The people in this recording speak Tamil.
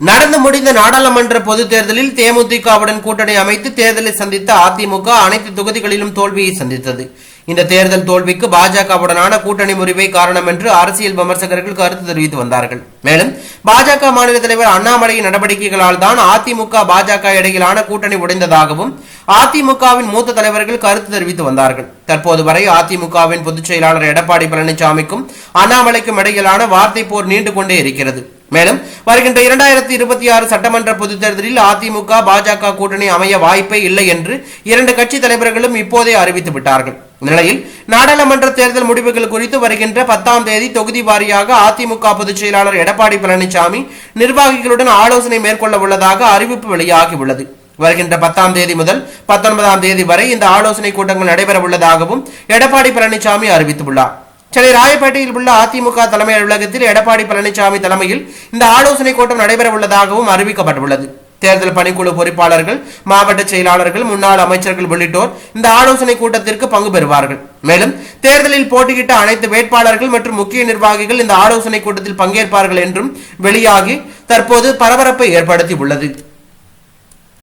நடந்து முடிந்த நாடாளுமன்ற பொதுத் தேர்தலில் தேமுதிகவுடன் கூட்டணி அமைத்து தேர்தலை சந்தித்த அதிமுக அனைத்து தொகுதிகளிலும் தோல்வியை சந்தித்தது. இந்த தேர்தல் தோல்விக்கு பாஜகவுடனான கூட்டணி முறிவை காரணம் என்று அரசியல் விமர்சகர்கள் கருத்து தெரிவித்து வந்தார்கள். மேலும் பாஜக மாநில தலைவர் அண்ணாமலையின் நடவடிக்கைகளால் தான் அதிமுக பாஜக இடையிலான கூட்டணி உடைந்ததாகவும் அதிமுகவின் மூத்த தலைவர்கள் கருத்து தெரிவித்து வந்தார்கள். தற்போது வரை அதிமுகவின் பொதுச் செயலாளர் எடப்பாடி பழனிசாமிக்கும் அண்ணாமலைக்கும் இடையிலான வார்த்தை போர் நீண்டு கொண்டே இருக்கிறது. மேலும் வருகின்ற இரண்டாயிரத்தி இருபத்தி ஆறு சட்டமன்ற பொதுத் தேர்தலில் அதிமுக பாஜக கூட்டணி அமைய வாய்ப்பே இல்லை என்று இரண்டு கட்சி தலைவர்களும் இப்போதே அறிவித்து விட்டார்கள். நிலையில் நாடாளுமன்ற தேர்தல் முடிவுகள் குறித்து வருகின்ற பத்தாம் தேதி தொகுதி வாரியாக அதிமுக பொதுச் செயலாளர் எடப்பாடி பழனிசாமி நிர்வாகிகளுடன் ஆலோசனை மேற்கொள்ள உள்ளதாக அறிவிப்பு வெளியாகியுள்ளது வருகின்ற பத்தாம் தேதி முதல் பத்தொன்பதாம் தேதி வரை இந்த ஆலோசனை கூட்டங்கள் நடைபெற உள்ளதாகவும் எடப்பாடி பழனிசாமி அறிவித்துள்ளார். சென்னை ராயப்பேட்டையில் உள்ள அதிமுக தலைமை அலுவலகத்தில் எடப்பாடி பழனிசாமி தலைமையில் இந்த ஆலோசனை கூட்டம் நடைபெற உள்ளதாகவும் அறிவிக்கப்பட்டுள்ளது. தேர்தல் பணிக்குழு பொறுப்பாளர்கள் மாவட்ட செயலாளர்கள் முன்னாள் அமைச்சர்கள் உள்ளிட்டோர் இந்த ஆலோசனை கூட்டத்திற்கு பங்கு பெறுவார்கள். மேலும் தேர்தலில் போட்டியிட்ட அனைத்து வேட்பாளர்கள் மற்றும் முக்கிய நிர்வாகிகள் இந்த ஆலோசனை கூட்டத்தில் பங்கேற்பார்கள் என்றும் வெளியாகி தற்போது பரபரப்பை ஏற்படுத்தி உள்ளது